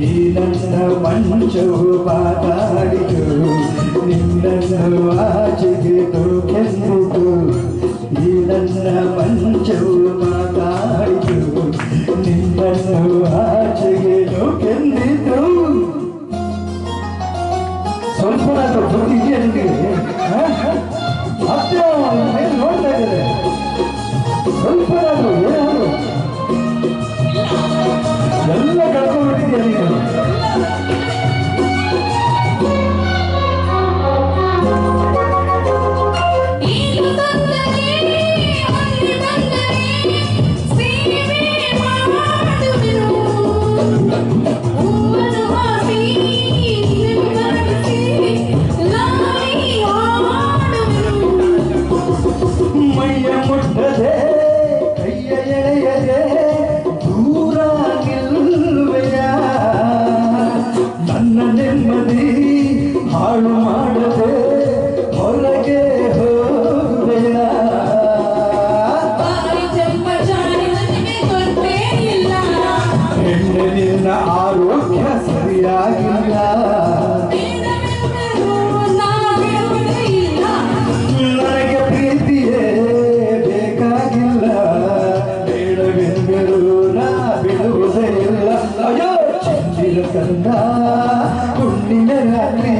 ಈ ನನ್ನ ಪಂಚವು ಮಾತಾಡಿತು ನಿನ್ನನ್ನು ಆಚೆಗೆ ಕೆಂದಿತು ಈ ನನ್ನ ಪಂಚವು ಮಾತಾಡಿತು ನಿನ್ನನ್ನು ಆಚೆಗೆ ಕೆಂದಿತು ಸ್ವಲ್ಪ ಬುದ್ಧಿಗೆ ಅಂತಿದೆ ಮತ್ತೆ ನೋಡ್ತಾ ಇದ್ದಾರೆ. ಸ್ವಲ್ಪ Amen.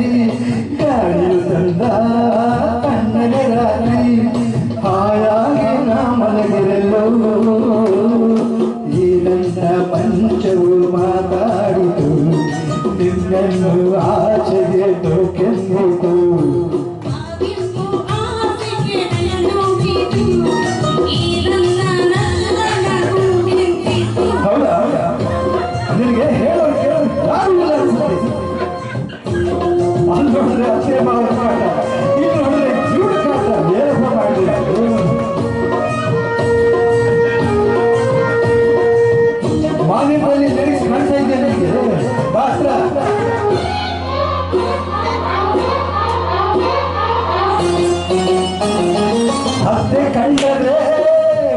ಬಂದರೆ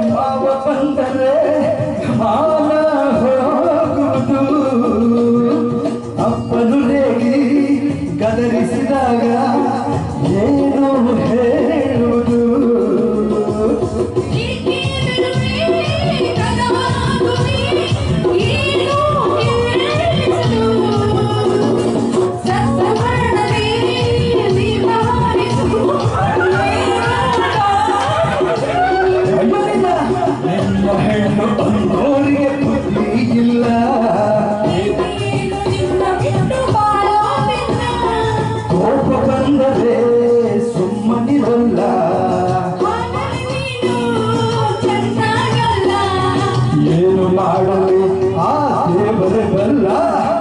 ಮಾವ ಬಂದರೆ ಮಾವ ಹೋಗುವುದು ಅಪ್ಪನು ರೇಗಿ ಗದರಿಸಿದಾಗ lớn lỡ